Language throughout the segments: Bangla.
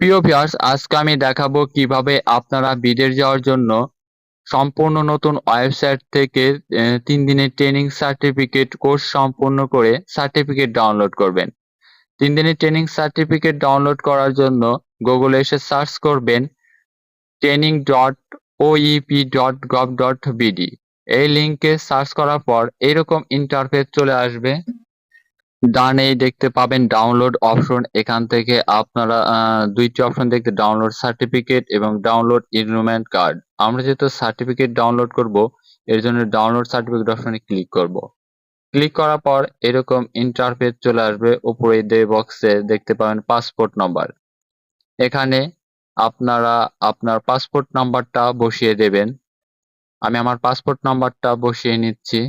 প্রিয় ভিউয়ার্স আজকে আমি দেখাবো কীভাবে আপনারা বিদেশ যাওয়ার জন্য সম্পূর্ণ নতুন ওয়েবসাইট থেকে তিন দিনের ট্রেনিং সার্টিফিকেট কোর্স সম্পূর্ণ করে সার্টিফিকেট ডাউনলোড করবেন। তিন দিনের ট্রেনিং সার্টিফিকেট ডাউনলোড করার জন্য গুগলে এসে সার্চ করবেন training dot OEP dot gov dot BD এই লিঙ্কে সার্চ করার পর এরকম ইন্টারফেস চলে আসবে। ডানেই দেখতে পাবেন ডাউনলোড অপশন এখান থেকে আপনারা দুইটি অপশন দেখতে ডাউনলোড সার্টিফিকেট এবং ডাউনলোড এনরোলমেন্ট কার্ড আমরা যেহেতু সার্টিফিকেট ডাউনলোড করব, এর জন্য ডাউনলোড সার্টিফিকেট অপশনে ক্লিক করব। ক্লিক করার পর এরকম ইন্টারফেস চলে আসবে। উপরে দে বক্সে দেখতে পাবেন পাসপোর্ট নাম্বার এখানে আপনারা আপনার পাসপোর্ট নাম্বারটা বসিয়ে দেবেন। আমি আমার পাসপোর্ট নাম্বারটা বসিয়ে নিচ্ছি।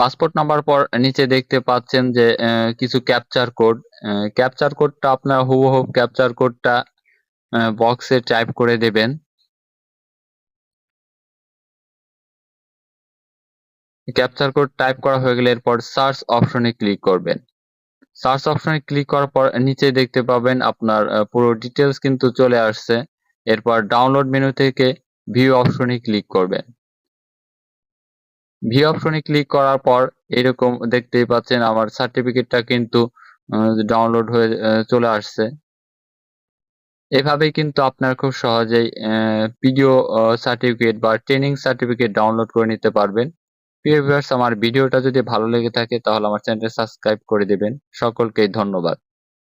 পাসপোর্ট নাম্বার পর নিচে দেখতে পাচ্ছেন যে কিছু ক্যাপচার কোড ক্যাপচার কোডটা আপনার হুবহু ক্যাপচার কোডটা বক্সে টাইপ করে দেবেন। ক্যাপচার কোড টাইপ করা হয়ে গেলে এরপর সার্চ অপশনে ক্লিক করবেন। সার্চ অপশনে ক্লিক করার পর নিচে দেখতে পাবেন আপনার পুরো ডিটেলস কিন্তু চলে আসছে। এরপর ডাউনলোড মেনু থেকে ভিউ অপশনে ক্লিক করবেন। ভিউ অপশনে ক্লিক করার পর এরকম দেখতেই পাচ্ছেন আমার সার্টিফিকেটটা কিন্তু ডাউনলোড হয়ে চলে আসছে। এভাবেই কিন্তু আপনার খুব সহজেই পিডিও সার্টিফিকেট বা ট্রেনিং সার্টিফিকেট ডাউনলোড করে নিতে পারবেন। প্রিয় আমার ভিডিওটা যদি ভালো লেগে থাকে তাহলে আমার চ্যানেলটা সাবস্ক্রাইব করে দেবেন। সকলকে ধন্যবাদ।